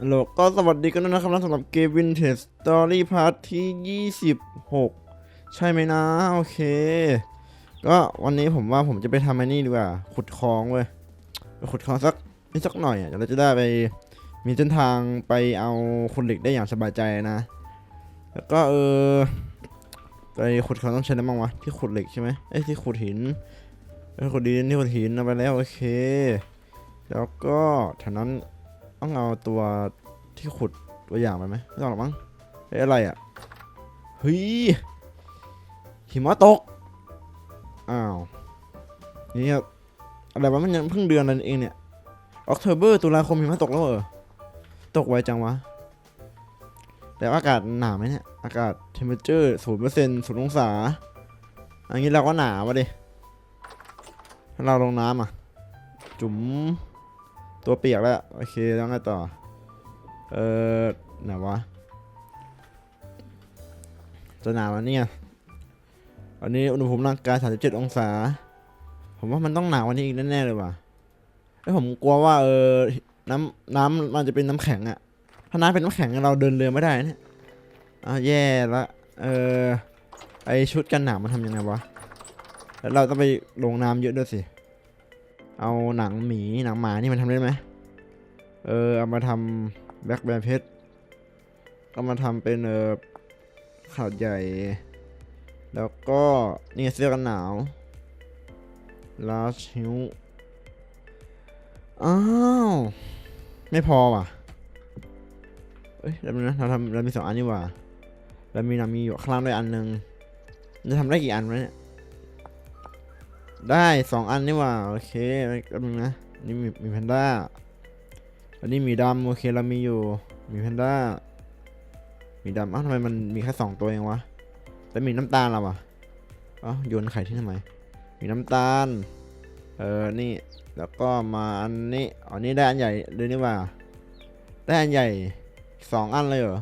ฮัลโหลก็สวัสดีกันด้วยนะครับนะสำหรับเกม Vintage Story Part ที่ 26 ใช่ไหมนะ โอเค ก็วันนี้ผมว่าผมจะไปทำไอ้นี่ดีกว่า ขุดคลองเว้ยไปขุดคลองสักนิดสักหน่อยอะเดี๋ยวเราจะได้ไปมีเส้นทางไปเอาขุดเหล็กได้อย่างสบายใจนะ แล้วก็เออไปขุดคลองต้องใช้น้ำมันวะที่ขุดเหล็กใช่ไหมเอ้ที่ขุดหินเอ้ขุดดินที่ขุดหินเอาไปแล้วโอเค แล้วก็แถวนั้น ต้องเอาตัวที่ขุดตัวอย่างไปไหมไม่ต้องหรอกมั้งเฮ้ยอะไรอะเฮ้ยหิมะตกอ้าวนี่ครับอะไรวะมันยังเพิ่งเดือนนั้นเองเนี่ยออกเทอเบอร์ตุลาคมหิมะตกแล้วเหรอตกไวจังวะแต่ว่าอากาศหนาวไหมเนี่ย อากาศเทมเปอร์เจอร์ศูนย์เปอร์เซ็นต์ศูนย์องศา อันนี้เราก็หนาววะดิถ้าเราลงน้ำอะ จุ๋ม ตัวเปียกแล้ว โอเคแล้วไงต่อ เออไหนวะจะหนาวแล้วเนี่ยอันนี้อุณหภูมิร่างกาย 37 องศา ผมว่ามันต้องหนาววันนี้อีกแน่ๆเลยว่ะไอ้ผมกลัวว่าเออ น้ำน้ำมันจะเป็นน้ำแข็งอะถ้าน้ำเป็นน้ำแข็งเราเดินเรือไม่ได้เนี่ยอะแย่ละเออไอชุดกันหนาวมันทำยังไงวะแล้วเราต้องไปลงน้ำเยอะด้วยสิ เอาหนังหมีหนังหมานี่มันทำได้ไหมเออเอามาทำแบ็คแบนเพชรก็มาทำเป็นเออขนาดใหญ่ แล้วก็นี่เสื้อกันหนาวลาชิวอ้าว ไม่พอว่ะเอ้ยแล้วนะเราทำเรามีสองอันนี่หว่าเรามีเรามีอยู่ข้างล่างด้วยอันหนึ่งจะทำได้กี่อันวะเนี่ย ได้สองอันนี่ว่าโอเคแป๊บนึงนะนี่มีมีแพนด้าอันนี้มีดำโอเคเรามีอยู่มีแพนด้ามีดำอ้าวทำไมมันมีแค่สองตัวเองวะแล้วมีน้ำตาลเราอะอ้าวโยนไข่ที่ทำไมมีน้ำตาลเออนี่แล้วก็มาอันนี้อันนี้ได้อันใหญ่เลยนี่ว่าได้อันใหญ่สองอันเลยเหรอ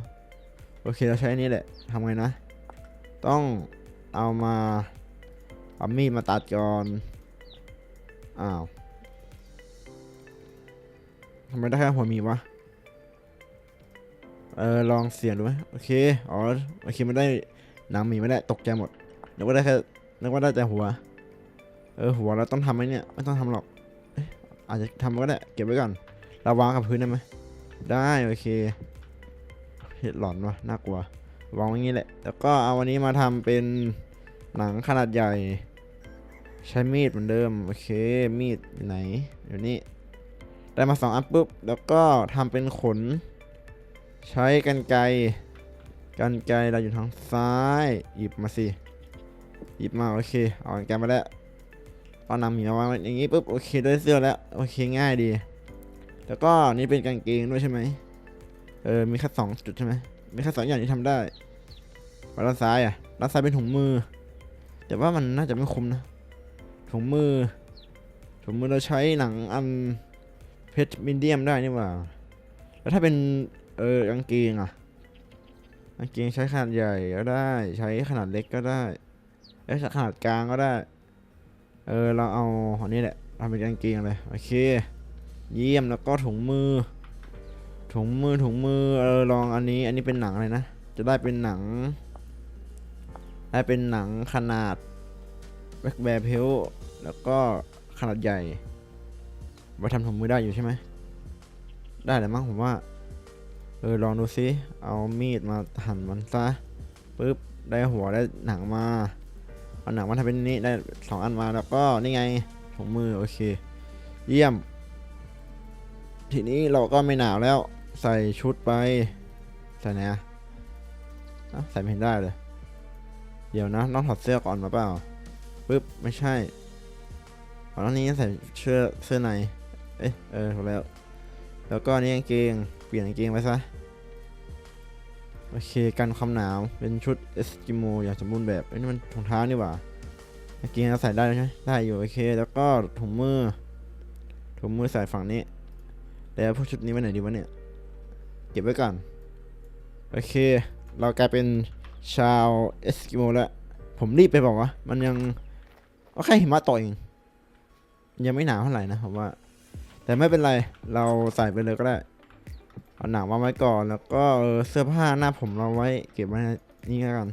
โอเคเราใช้อันนี้แหละทำไงนะ ต้องเอามา เอามีดมาตัดก่อน อ้าวทำไมได้แค่หัวมีวะ เออ ลองเสียงดูไหมโอเค อ๋อ โอเคไมันได้หนังมีไม่ได้ตกใจหมดนึกว่าได้แค่นึกว่าได้แต่หัว เออ หัวเราต้องทำไหมเนี่ย ไม่ต้องทำหรอกเอ๊ะอาจจะทำก็ได้ เก็บไว้ก่อนเราวางกับพื้นได้ไหม ได้โอเคเห็ดหลอนวะน่ากลัววางไว้งี้แหละ แล้วก็เอาวันนี้มาทำเป็นหนังขนาดใหญ่ ใช้มีดเหมือนเดิม โอเค มีดอยู่ไหนอยู่นี่ได้มาสองอันปุ๊บ แล้วก็ทำเป็นขน ใช้กันไกกันไกเราอยู่ทางซ้าย หยิบมาสิ หยิบมา โอเค เอากันไกมาแล้วเอานำหมีมาวางอย่างนี้ปุ๊บ โอเค ได้เสื้อแล้ว โอเค ง่ายดี แล้วก็นี่เป็นกางเกงด้วยใช่ไหมเออ มีแค่สองจุดใช่ไหมมีแค่สองอย่างที่ทำได้ด้านซ้ายอะด้านซ้ายเป็นถุงมือ แต่ว่ามันน่าจะไม่คุ้มนะ ถุงมือ ถุงมือเราใช้หนังอันเพชรมินเดียมได้นี่หว่า แล้วถ้าเป็นเออกางเกงอะกางเกงใช้ขนาดใหญ่ก็ได้ ใช้ขนาดเล็กก็ได้เอ้ขนาดกลางก็ได้ เออเราเอาอันนี้แหละทำเป็นกางเกงเลยโอเค เยี่ยมแล้วก็ถุงมือ ถุงมือถุงมือเออลองอันนี้ อันนี้เป็นหนังอะไรนะ จะได้เป็นหนัง ได้เป็นหนังขนาดแบ็คแบร์เพล แล้วก็ขนาดใหญ่มาทำถุงมือได้อยู่ใช่ไหม ได้แหละมั้งผมว่า เออลองดูซิ เอามีดมาหั่นมันซะปึ๊บได้หัวได้หนังมา เอาหนังมาทำเป็นนี้ได้สองอันมาแล้วก็นี่ไงถุงมือโอเค เยี่ยม ทีนี้เราก็ไม่หนาวแล้ว ใส่ชุดไป ใส่ไหนอะอะใส่ไม่เห็นได้เลย เดี๋ยวนะต้องถอดเสื้อก่อนมาเปล่าปึ๊บไม่ใช่ อ๋อตอนนี้ใส่เสื้อเสื้อใน เอ๊ะเออถูกแล้ว แล้วก็นี่กางเกง เปลี่ยนกางเกงไปซะ โอเค กันความหนาว เป็นชุดเอสกิโมอย่างสมบูรณ์แบบเอ้นี่มันถุงเท้านี่หว่ากางเกงเราใส่ได้ใช่ไหมได้อยู่โอเค แล้วก็ถุงมือ ถุงมือใส่ฝั่งนี้ แล้วพวกชุดนี้ไว้ไหนดีวะเนี่ย เก็บไว้ก่อน โอเค เรากลายเป็นชาวเอสกิโมแล้ว ผมรีบไปบอกว่ามันยังก็แค่หิมะตกเอง ยังไม่หนาวเท่าไหร่นะผมว่า แต่ไม่เป็นไรเราใส่ไปเลยก็ได้เอาหนังมาไว้ก่อนแล้วก็เสื้อผ้าหน้าผมเราไว้เก็บไว้นี่ละกัน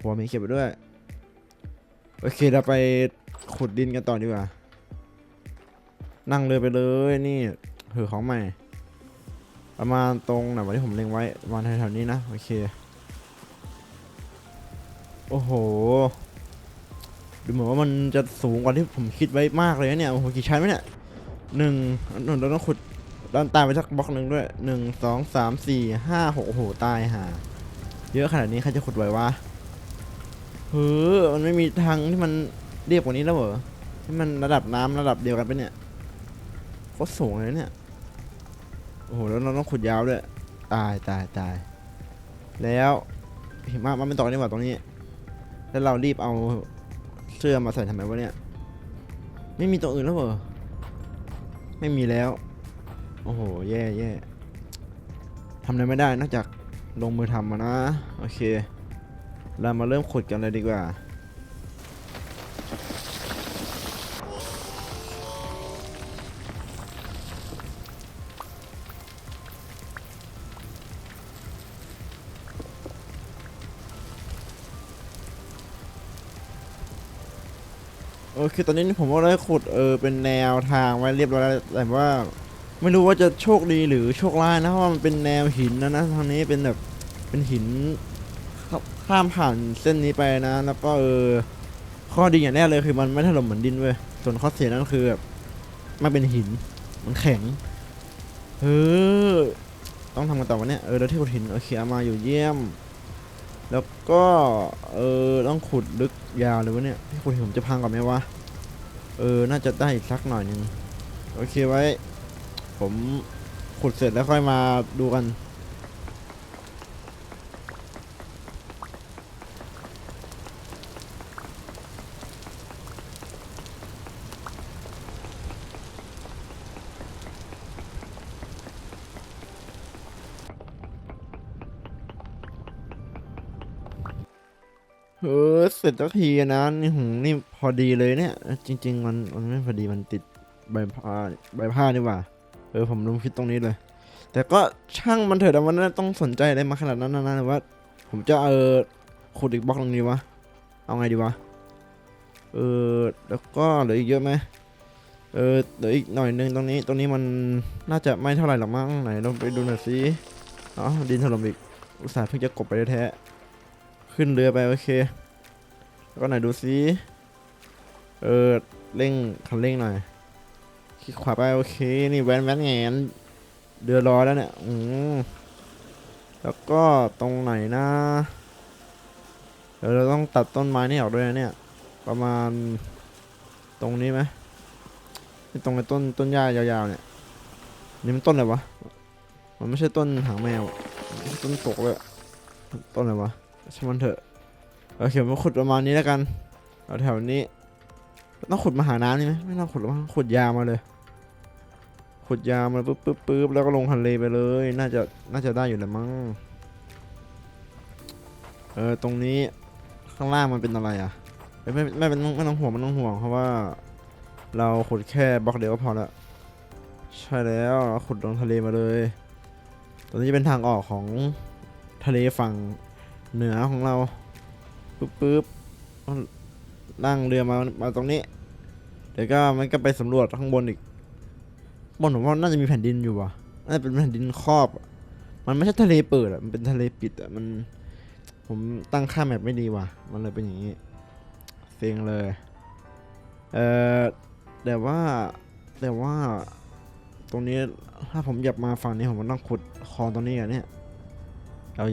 หัวมีเก็บไว้ด้วยโอเคเราไปขุดดินกันต่อดีกว่า นั่งเรือไปเลยนี่เหือของใหม่ ประมาณตรงไหนวันที่ผมเล็งไว้ประมาแถวๆนี้นะ โอเค โอ้โห ดูเหมือนว่ามันจะสูงกว่าที่ผมคิดไว้มากเลยนะเนี่ยโอ้โหกี่ชั้นไหมเนี่ยหนึ่งหนึ่งเราต้องขุดด้านใต้ไปสักบล็อกหนึ่งด้วยหนึ่งสองสามสี่ห้าหกโอ้โหตายห่าเยอะขนาดนี้ใครจะขุดไหววะเฮ้อมันไม่มีทางที่มันเรียบกว่านี้แล้วเหรอที่มันระดับน้ำระดับเดียวกันไปเนี่ยโคตรสูงเลยเนี่ยโอ้โหแล้วเราต้องขุดยาวด้วยตายตายตายแล้วหิมะมันไม่ตกนี่หว่าตรงนี้ แล้วเรารีบเอา เสื้อมาใส่ทำไมวะเนี่ย ไม่มีตัวอื่นแล้วเหรอ ไม่มีแล้ว โอ้โห แย่แย่ทำอะไรไม่ได้นอกจากลงมือทำมานะ โอเค เรามาเริ่มขุดกันเลยดีกว่า อเคตอนนี้ผมก็ได้ขุดเออเป็นแนวทางไว้เรียบร้อยแล้วแต่ว่า ไม่รู้ว่าจะโชคดีหรือโชคร้ายนะเพราะว่ามันเป็นแนวหินนะนะทางนี้เป็นแบบเป็นหินข้ามผ่านเส้นนี้ไปนะ แล้วก็เออข้อดีอย่างแรกเลยคือมันไม่ถล่มเหมือนดินเว้ยส่วนข้อเสียนั่นคือแบบมันเป็นหินมันแข็งเออต้องทำกันต่อวันนี้เออแล้วที่ขุดหินโอเคเอามาอยู่เยี่ยม ก็เออต้องขุดลึกยาวเลยวะเนี่ยที่ขุดหินผมจะพังก่อนไหมวะเออน่าจะได้อีกสักหน่อยหนึงโอเคไว้ ผมขุดเสร็จแล้วค่อยมาดูกัน เสร็จสักทีนะนี่หืมนี่พอดีเลยเนี่ย จริง ๆ มันมันไม่พอดีมันติดใบผ้าใบผ้านี่ว่า เออผมลืมคิดตรงนี้เลย แต่ก็ช่างมันเถิดอะมันไม่ต้องสนใจอะไรมาขนาดนั้นนะว่า ผมจะเออขุดอีกบล็อกตรงนี้วะเอาไงดีวะเออแล้วก็เหลืออีกเยอะไหมเออเหลืออีกหน่อยนึงตรงนี้ตรงนี้มันน่าจะไม่เท่าไหร่หรอกมั้งไหนลองไปดูหน่อยสิอ๋อดินถล่มอีกอุตส่าห์เพิ่งจะกบไปแท้ขึ้นเรือไปโอเค ก็ไหนดูสิเออเร่งคันเร่งหน่อยคลิกขวาไปโอเคนี่แวนแวนแงนเดือดร้อนแล้วเนี่ยอืมแล้วก็ตรงไหนนะเดี๋ยวเราต้องตัดต้นไม้นี่ออกด้วยนะเนี่ยประมาณตรงนี้ไหมนี่ตรงไอ้ต้นต้นหญ้ายาวๆเนี่ยนี่มันต้นอะไรวะมันไม่ใช่ต้นหางแมวต้นตกเลยต้นอะไรวะช่างมันเถอะ โอเคมาขุดประมาณนี้แล้วกันเอาแถวนี้ต้องขุดมาหาน้ำนี่ไหมไม่ต้องขุดหรอกมั้งขุดยามาเลย ขุดยามาปุ๊บปุ๊บปุ๊บแล้วก็ลงทะเลไปเลย น่าจะน่าจะได้อยู่แหละมั้งเออตรงนี้ข้างล่างมันเป็นอะไรอะเอ้ยไม่ไม่เป็นไม่ต้องห่วงไม่ต้องห่วงเพราะว่า เราขุดแค่บล็อกเดียวก็พอละใช่แล้วขุดลงทะเลมาเลยตรงนี้จะเป็นทางออกของทะเลฝั่งเหนือของเรา ปุ๊บปุ๊บนั่งเรือมา มาตรงนี้ เดี๋ยวก็มันก็ไปสำรวจข้างบนอีก บนผมว่าน่าจะมีแผ่นดินอยู่ว่ะ น่าจะเป็นแผ่นดินครอบ มันไม่ใช่ทะเลเปิดอะ มันเป็นทะเลปิดอะ มัน ผมตั้งค่าแมปไม่ดีว่ะ มันเลยเป็นอย่างนี้ เซ็งเลย เอ่อ แต่ว่า แต่ว่า ตรงนี้ถ้าผมอยากมาฝั่งนี้ผมก็ต้องขุดคลองตรงนี้อะเนี่ย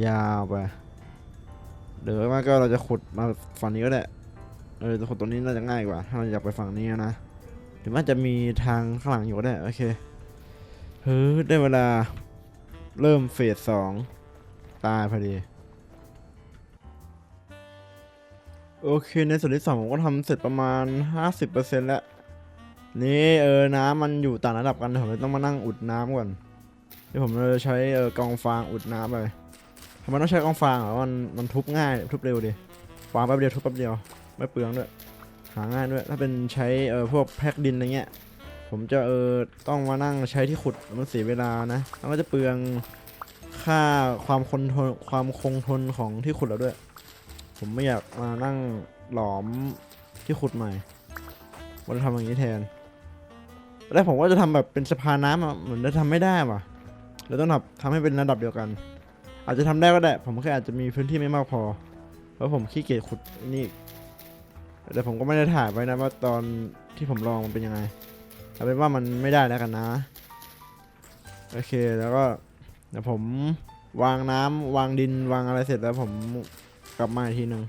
ยาวๆไป เดี๋ยวว่าก็เราจะขุดมาฝั่งนี้ก็ได้เออแต่คนตรงนี้น่าจะง่ายกว่า ถ้าเราอยากไปฝั่งนี้นะหรือว่าจะมีทางข้างหลังอยู่ก็ได้โอเคเฮ้ยได้เวลาเริ่มเฟสสองตายพอดีโอเคในส่วนที่สองผมก็ทำเสร็จประมาณ 50%แล้ว นี่เออน้ำมันอยู่ต่างระดับกันผมเลยต้องมานั่งอุดน้ำก่อนเดี๋ยวผมจะใช้เออกองฟางอุดน้ำไป ทำไมต้องใช้กองฟางเหรอมันมันทุบง่ายทุบเร็วดิฟางแป๊บเดียวทุบแป๊บเดียวไม่เปลืองด้วยหาง่ายด้วยถ้าเป็นใช้เออพวกแพ็คดินอะไรเงี้ยผมจะเออต้องมานั่งใช้ที่ขุดมันเสียเวลานะแล้วก็จะเปลืองค่าความคงทนความคงทนของที่ขุดแล้วด้วย ผมไม่อยากมานั่งหลอมที่ขุดใหม่ว่าจะทำอย่างนี้แทน แล้วผมว่าจะทำแบบเป็นสะพานน้ำเหมือนจะทำไม่ได้ว่ะเราต้องทำทำให้เป็นระดับเดียวกัน อาจจะทำได้ก็ได้ ผมแค่อาจจะมีพื้นที่ไม่มากพอ เพราะผมขี้เกียจขุดนี่อีกแต่ผมก็ไม่ได้ถ่ายไว้นะว่าตอนที่ผมลองมันเป็นยังไงเอาเป็นว่ามันไม่ได้แล้วกันนะ โอเคแล้วก็เดี๋ยวผมวางน้ำวางดินวางอะไรเสร็จแล้วผมกลับมาอีกทีหนึ่ง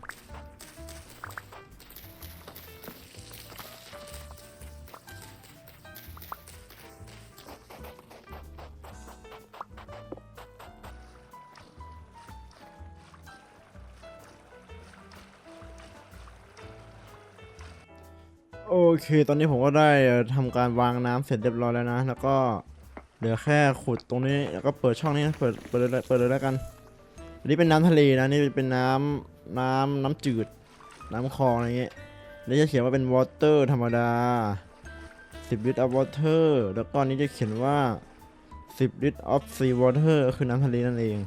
เค ตอนนี้ผมก็ได้เอ่อทำการวางน้ำเสร็จเรียบร้อยแล้วนะ แล้วก็เหลือแค่ขุดตรงนี้แล้วก็เปิดช่องนี้นะเปิดเปิดเลยเปิดเลยแล้วกัน อันนี้เป็นน้ำทะเลนะนี่เป็นน้ำน้ำน้ำจืด น้ำคลองอะไรเงี้ยนี่จะเขียนว่าเป็น water ธรรมดา 10 ลิตร of water แล้วก็นนี้จะเขียนว่า 10 ลิตร of sea water คือน้ำทะเลนั่นเอง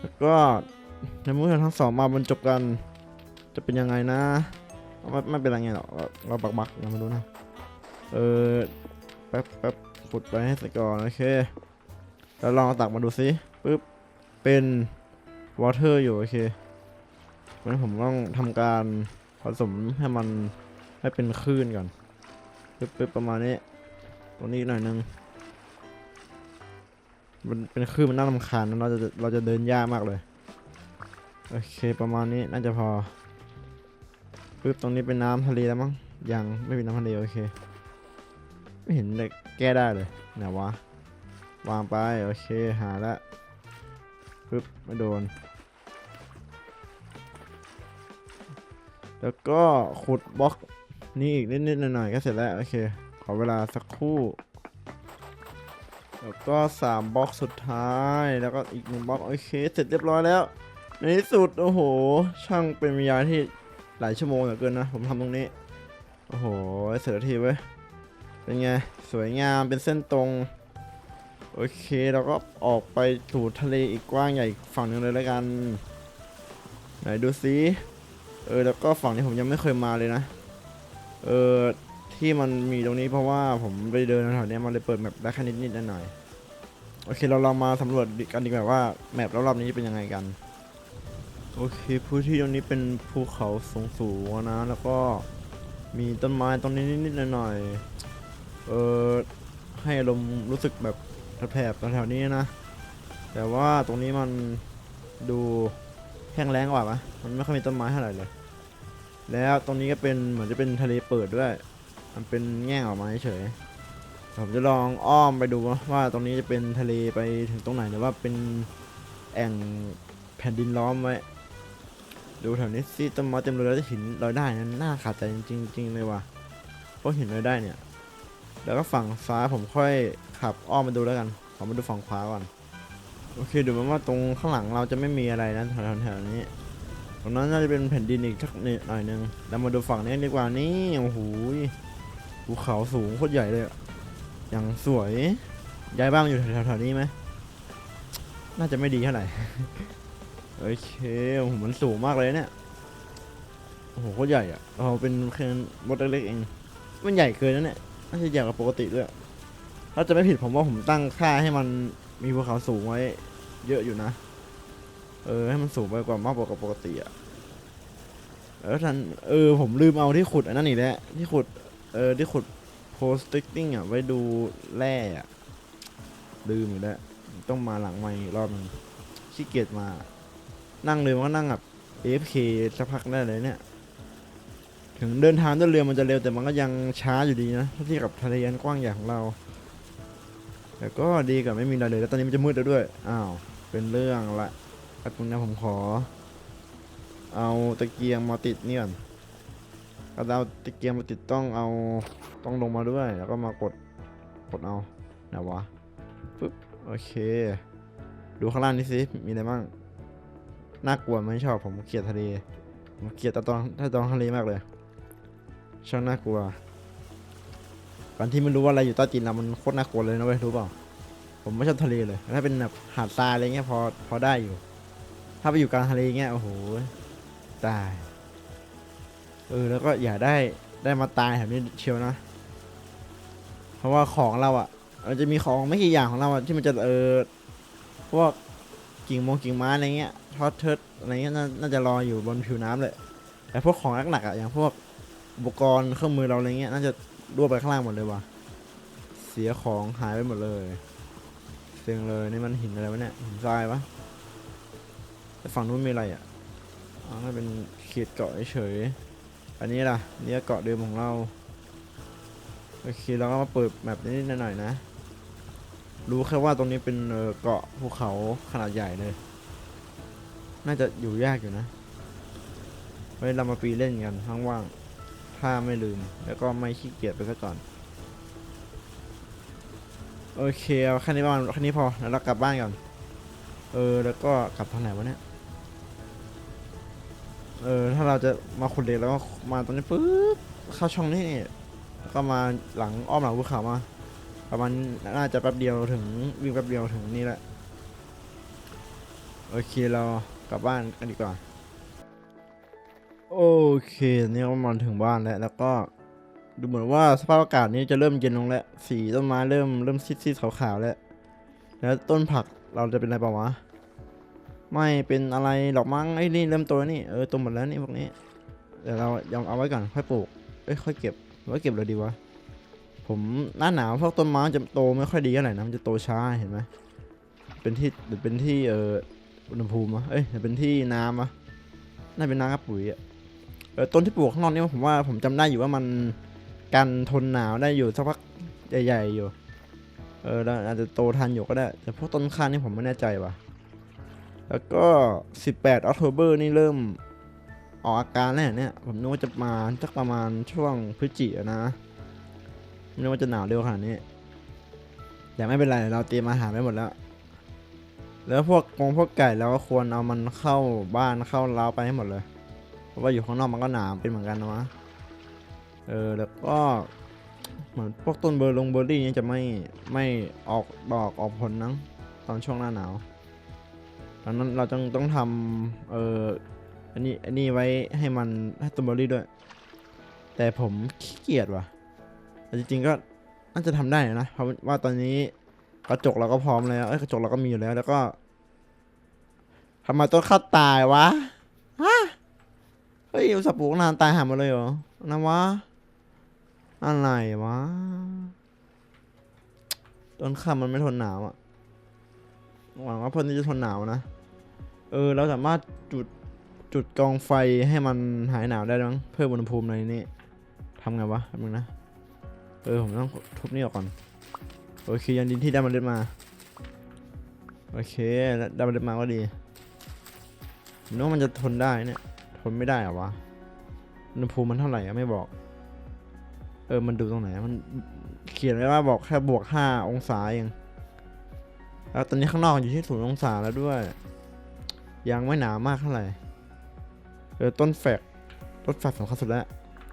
แล้วก็ในเมื่อทั้งสองมาบรรจบกันจะเป็นยังไงนะ ไม่ไม่เป็นไรไงหรอกเราบักบักยังไม่รู้นะ เออแป๊บแป๊บขุดไปให้เสร็จก่อนโอเคแล้วลองตักมาดูซิปึ๊บเป็นวอเตอร์อยู่โอเคงั้นผมต้องทำการผสมให้มันให้เป็นคลื่นก่อนปึ๊บปึ๊บประมาณนี้ตรงนี้หน่อยนึงมันเป็นคลื่นมันน่ารำคาญนะเราจะเราจะเดินยากมากเลย โอเคประมาณนี้น่าจะพอ ปึ๊บตรงนี้เป็นน้ำทะเลแล้วมั้งยังไม่เป็นน้ำทะเลโอเค ไม่เห็นเลยแก้ได้เลยไหนวะวางไปโอเคหาละปึ๊บไม่โดน แล้วก็ขุดบล็อกนี่อีกนิดๆหน่อยๆก็เสร็จแล้วโอเค ขอเวลาสักครู่ แล้วก็สามบล็อกสุดท้ายแล้วก็อีกหนึ่งบล็อกโอเค เสร็จเรียบร้อยแล้ว ในที่สุดโอ้โห ช่างเป็นวิญญาณที่ หลายชั่วโมงเหลือเกินนะ ผมทำตรงนี้ โอ้โห เสร็จทีเว้ย เป็นไง สวยงามเป็นเส้นตรง โอเคเราก็ออกไปสู่ทะเลอีกกว้างใหญ่ฝั่งหนึ่งเลยแล้วกัน ไหนดูซิ เออ แล้วก็ฝั่งนี้ผมยังไม่เคยมาเลยนะ เออ ที่มันมีตรงนี้เพราะว่าผมไปเดินแถวๆเนี้ยมันเลยเปิดแมปได้แค่นิดๆหน่อยๆโอเค เราลองมาสำรวจกันดีกว่าว่าแมปรอบๆนี้เป็นยังไงกัน โอเคพื้นที่ตรงนี้เป็นภูเขาสูงๆนะ แล้วก็มีต้นไม้ตรงนี้นิดๆหน่อยๆเออให้อารมณ์รู้สึกแบบแถบๆแถวนี้นะ แต่ว่าตรงนี้มันดูแห้งแล้งกว่าปะมันไม่ค่อยมีต้นไม้เท่าไหร่เลย แล้วตรงนี้ก็เป็นเหมือนจะเป็นทะเลเปิดด้วย มันเป็นแง่งออกมาเฉยผมจะลองอ้อมไปดูว่าตรงนี้จะเป็นทะเลไปถึงตรงไหนหรือว่าเป็นแอ่งแผ่นดินล้อมไว้ ดูแถวนี้สิต้นไม้เต็มเลยแล้วหินลอยได้นั้นน่าขาดใจจริงๆเลยว่ะเพราะเหินลอยได้เนี่ย แล้วก็ฝั่งซ้ายผมค่อยขับอ้อมมาดูแล้วกันขอมาดูฝั่งขวาก่อนโอเคดูมือนว่าตรงข้างหลังเราจะไม่มีอะไรนะแถวๆแถวนี้ตรงนั้นน่าจะเป็นแผ่นดินอีกสักนิดหน่อยนึงแล้วมาดูฝั่งนี้ดีกว่านี่โอ้โหภูเขาสูงโคตรใหญ่เลยอย่างสวยย้ายบ้านมาอยู่แถวๆนี้ไหมน่าจะไม่ดีเท่าไหร่ โอเคโอ้โหมันสูงมากเลยเนี่ยโอ้โหโคตรใหญ่อะเราเป็นแค่รถเล็กๆเอง มันใหญ่เกินนะเนี่ยน่าจะใหญ่กว่าปกติด้วยถ้าจะไม่ผิดผมว่าผมตั้งค่าให้มันมีภูเขาสูงไว้ เยอะอยู่นะ เออ ให้มันสูงไปกว่ามากกว่าปกติอะแล้วทันเออผมลืมเอาที่ขุดอันนั้นอีกแล้วที่ขุดเออที่ขุดโพสติกติ้งอะไว้ดูแร่อะลืมอีกแล้วต้องมาหลังใหม่รอบนึงขี้เกียจมา นั่งเลยมันก็นั่งแบบ AFK สักพักได้เลยเนี่ย ถึงเดินทางด้วยเรือมันจะเร็วแต่มันก็ยังช้าอยู่ดีนะเทียบกับทะเลอันกว้างใหญ่ของเรา แต่ก็ดีกว่าไม่มีอะไรเลยแล้วตอนนี้มันจะมืดแล้วด้วย อ้าว เป็นเรื่องละแป๊บนึงนะผมขอ เอาตะเกียงมาติดนี่ก่อนถ้าเอาตะเกียงมาติดต้องเอาต้องลงมาด้วย แล้วก็มากดกดเอาไหนวะปึ๊บโอเค ดูข้างล่างนี่สิ มีอะไรบ้าง น่ากลัวไหมชอบผมเกลียดทะเลผมเกลียดตะตอนถ้าตอนทะเลมากเลยช่างน่ากลัวการที่ไม่รู้ว่าอะไรอยู่ใต้ตีนเรามันโคตรน่ากลัวเลยนะเว้ยรู้เปล่าผมไม่ชอบทะเลเลยถ้าเป็นแบบหาดทรายอะไรเงี้ยพอพอได้อยู่ ถ้าไปอยู่กลางทะเลเงี้ยโอ้โหตายเออแล้วก็อย่าได้ได้มาตายแถบนี้เชียวนะ เพราะว่าของเราอะ่ะมันจะมีของไม่กี่อย่างของเราอะที่มันจะเออพวกกิ่งมงกิ่งไม้อะไรเงี้ย ทอดเทิดอะไรเงี้ยนาน่าจะรออยู่บนผิวน้ำเลย แต่พวกของหนักๆอะอย่างพวกอุปกรณ์เครื่องมือเราอะไรเงี้ยน่าจะรั่วไปข้างล่างหมดเลยว่ะ เสียของหายไปหมดเลยเสียงเลยนี่มันหินอะไรวะเนี่ยหินทรายวะแต่ฝั่งนู้นมีอะไรอะอ๋อเป็นเขีดเกาะเฉยอันนี้ล่ะเนี่ก็เกาะเดิมของเราโอเคเราก็มาเปิดแมปนี้หน่อยนะ รู้แค่ว่าตรงนี้เป็นเกาะภูเขาขนาดใหญ่เลย น่าจะอยู่ยากอยู่นะไว้เรามาปีเล่นกันทั้งว่างถ้าไม่ลืม แล้วก็ไม่ขี้เกียจไปซะก่อน โอเคเอาแค่นี้ประมาณแค่นี้พอแล้วเรากลับบ้านก่อน เออ แล้วก็กลับทางไหนวะเนี่ย เออ ถ้าเราจะมาขุดเหล็กแล้วก็มาตรงนี้ปุ๊บเข้าช่องนี้นี่แล้วก็มาหลังอ้อมหลังภูเขามา ประมาณน่าจะแป๊บเดียวถึงวิ่งแป๊บเดียวถึงนี่แหละ โอเคเรา กลับบ้านกันดีกว่า โอเคนี่ก็มาถึงบ้านแล้ว แล้วก็ดูเหมือนว่าสภาพอากาศนี้จะเริ่มเย็นลงแล้ว สีต้นไม้เริ่มเริ่มซีดๆขาวๆแล้ว แล้วต้นผักเราจะเป็นอะไรเปล่าวะ ไม่เป็นอะไรหรอกมั้งไอ้นี่เริ่มโตแล้วนี่ เออโตหมดแล้วนี่พวกนี้ เดี๋ยวเรายอมเอาไว้ก่อนค่อยปลูก เอ้ยค่อยเก็บหรือว่าเก็บเลยดีวะ ผมหน้าหนาวพวกต้นไม้จะโตไม่ค่อยดีเท่าไหร่นะมันจะโตช้าเห็นไหมเป็นที่เป็นที่เออ อุณหภูมิอะเอ้ยเป็นที่น้ำอะน่าเป็นน้ำกับปุ๋ยอะเออต้นที่ปลูกข้างนอกนี่ผมว่าผมจำได้อยู่ว่ามันกันทนหนาวได้อยู่สักพักใหญ่ๆอยู่ เออแล้วอาจจะโตทันอยู่ก็ได้ แต่พวกต้นข้างนี่ผมไม่แน่ใจว่ะ แล้วก็ 18 October นี่เริ่มออกอาการแล้วเนี่ย ผมนึกว่าจะมาสักประมาณช่วงพฤศจิกายนนะไม่นึกว่าจะหนาวเร็วขนาดนี้แต่ไม่เป็นไรเราเตรียมอาหารไว้หมดแล้ว แล้วพวกกงพวกไก่เราก็ควรเอามันเข้าบ้านเข้าเล้าไปให้หมดเลย เพราะว่าอยู่ข้างนอกมันก็หนาวเป็นเหมือนกันนะวะเออแล้วก็เหมือนพวกต้นเบอร์ลงเบอร์รี่เนี่ยจะไม่ไม่ออกดอกออกผลนังตอนช่วงหน้าหนาวดังนั้นเราต้องต้องทำเอออันนี้อันนี้ไว้ให้มันให้ต้นเบอร์รี่ด้วย แต่ผมขี้เกียจว่ะแต่จริงๆก็น่าจะทำได้นะเพราะว่าตอนนี้ กระจกเราก็พร้อมแล้ว เอ้ยกระจกเราก็มีอยู่แล้ว แล้วก็ทำไมต้นข้าวตายวะ ฮะ เฮ้ยอุตส่าห์ปลูกนานตายหามาเลยเหรอนะวะ อะไรวะ ต้นข้าวมันไม่ทนหนาวอะหวังว่าเพื่อนจะทนหนาวนะ เออ เราสามารถจุดจุดกองไฟให้มันหายหนาวได้มั้ง เพิ่มอุณหภูมิในนี้ทำไงวะแป๊บนึงนะ เออ ผมต้องทุบนี่ออกก่อน โอเคยันดินที่ได้มาเล็ดมา โอเคแล้วได้มาเล็ดมาก็ดีนึกว่ามันจะทนได้เนี่ย ทนไม่ได้เหรอวะอุณหภูมิมันเท่าไหร่อะไม่บอก เออมันดูตรงไหนมันเขียนไว้ว่าบอกแค่บวกห้าองศาเองแล้วตอนนี้ข้างนอกอยู่ที่ศูนย์องศาแล้วด้วย ยังไม่หนาวมากเท่าไหร่เออต้นแฟกต้นแฟกสำคัญสุดแล้ว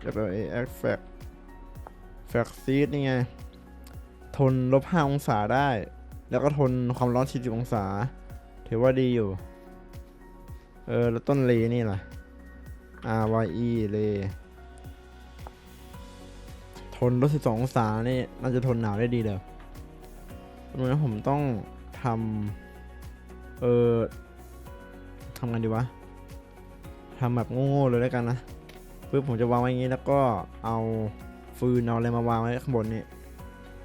จะเป็นไอแอคแฟกแฟกซีดนี่ไง ทนลบห้าองศาได้ แล้วก็ทนความร้อน40องศา ถือว่าดีอยู่ เออ แล้วต้นเลนี่ล่ะ R Y E เลทนลบ12องศานี่น่าจะทนหนาวได้ดีเลยตรงนั้นผมต้องทำเออทำกันดีวะทำแบบโง่ๆเลยแล้วกันนะปึ๊บผมจะวางไว้อย่างนี้แล้วก็เอาฟืนเอาอะไรมาวางไว้ข้างบนนี่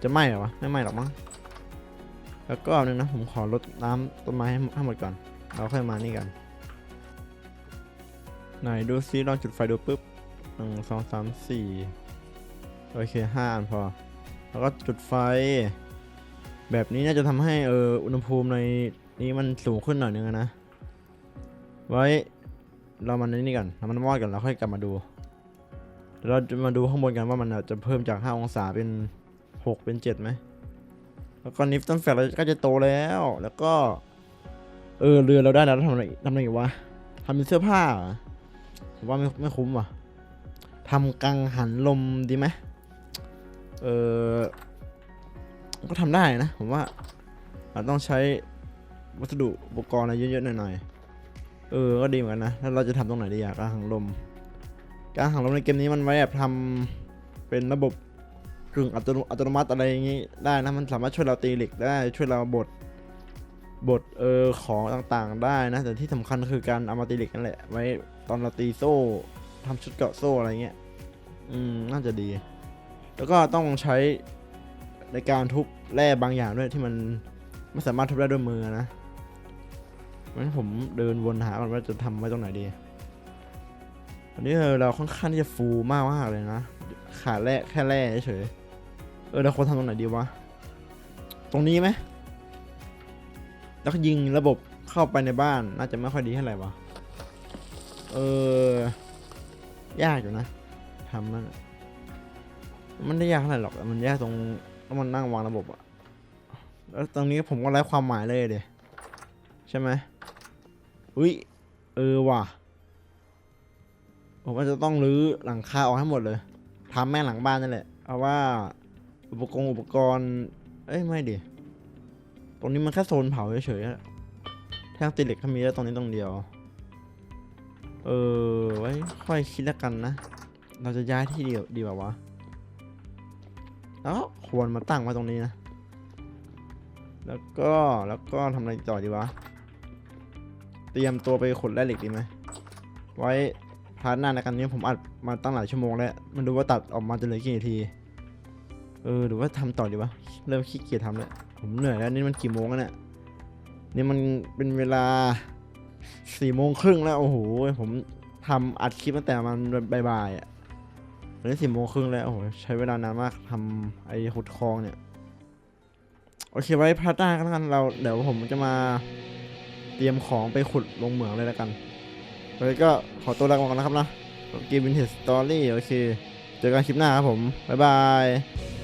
จะไหม้เหรอวะไม่ไหม้หรอกมั้งแล้วก็อาหนึ่งนะผมขอลดน้ำต้นไม้ให้หมดก่อนเราค่อยมานี่กันไหนดูซิลองจุดไฟดูปึ๊บหนึ่งสองสามสี่โอเคห้าอันพอ แล้วก็จุดไฟ แบบนี้น่าจะทำให้เอออุณหภูมิในนี้มันสูงขึ้นหน่อยนึงนะ ไว้เรามันนี่ก่อนเรามันมอดก่อนแล้วค่อยกลับมาดู เราจะมาดูข้างบนกันว่ามันจจะเพิ่มจาก 5 องศาเป็น 6เป็น7ไหม แล้วก็นิฟตันแฟลเราก็จะโตแล้ว แล้วก็ เออ เรือเราได้แล้วทำอะไรทำอะไรวะทำเป็นเสื้อผ้าผมว่าไม่ไม่คุ้มว่ะทำกังหันลมดีไหมเออก็ทำได้นะ ผมว่าอาต้องใช้วัสดุอุปกรณ์อะไรเยอะๆหน่อยๆ เออ ก็ดีเหมือนกันนะถ้าเราจะทำตรงไหนดีอะการหังลม การหังลมในเกมนี้มันไว้แบบทำเป็นระบบ กึ่งอัตโนอัตโนมัติอะไรอย่างงี้ได้นะมันสามารถช่วยเราตีเหล็กได้ช่วยเราบดบดเออของต่างๆได้นะ แต่ที่สำคัญคือการเอามาตีเหล็กนั่นแหละ ไว้ตอนเราตีโซ่ทำชุดเกาะโซ่อะไรเงี้ยอืมน่าจะดี แล้วก็ต้องใช้ในการทุบแร่บางอย่างด้วยที่มันไม่สามารถทุบได้ด้วยมือนะงั้นผมเดินวนหาก่อนว่าจะทำไว้ตรงไหนดีวันนี้เราค่อนข้างที่จะฟูมากมากเลยนะ ขาดแร่แค่แร่เฉยเออเราควรทำตรงไหนดีวะ ตรงนี้ไหมแล้วก็ยิงระบบเข้าไปในบ้าน น่าจะไม่ค่อยดีเท่าไหร่วะ เออ ยากอยู่นะทำนั่นมันไม่ได้ยากเท่าไหร่หรอก มันยากตรงต้องมันนั่งวางระบบอะแล้วตรงนี้ผมก็ไร้ความหมายเลยเดยใช่ไหมอุ้ย เออว่ะ ผมว่าจะต้องรื้อหลังคาออกให้หมดเลย ทำแม่งหลังบ้านนั่นแหละเพราะว่าอุปกรณ์อุปกรณ์ เอ้ยไม่ดิ ตรงนี้มันแค่โซนเผาเฉยๆแท่งตีเหล็กก็มีแล้วตรงนี้ตรงเดียว เออไว้ค่อยคิดแล้วกันนะ เราจะย้ายที่เดียวดีกว่าวะแล้วควรมาตั้งไว้ตรงนี้นะ แล้วก็แล้วก็ทำอะไรต่อดีวะ เตรียมตัวไปขุดแร่เหล็กดีไหม ไว้ พาร์ทหน้าในกันนี้ผมอัดมาตั้งหลายชั่วโมงแล้ว มันดูว่าตัดออกมาจะเหลือกี่นาที เออหรือว่าทำต่อดีวะ เริ่มขี้เกียจทำแล้วผมเหนื่อยแล้วนี่มันกี่โมงแล้วเนี่ย นี่มันเป็นเวลาสี่โมงครึ่งแล้วโอ้โหผมทำอัดคลิปตั้งแต่มันบ่ายๆอะตอนนี้สี่โมงครึ่งแล้วโอ้โหใช้เวลานานมากทำไอ้ขุดคลองเนี่ยโอเคไว้พาร์ทหน้ากันแล้วกันเราเดี๋ยวผมจะมาเตรียมของไปขุดลงเหมืองเลยแล้วกัน เลยก็ขอตัวลาไปก่อนนะครับนะเกมวินเทจสตอรี่โอเค เจอกันคลิปหน้าครับผม บ๊ายบาย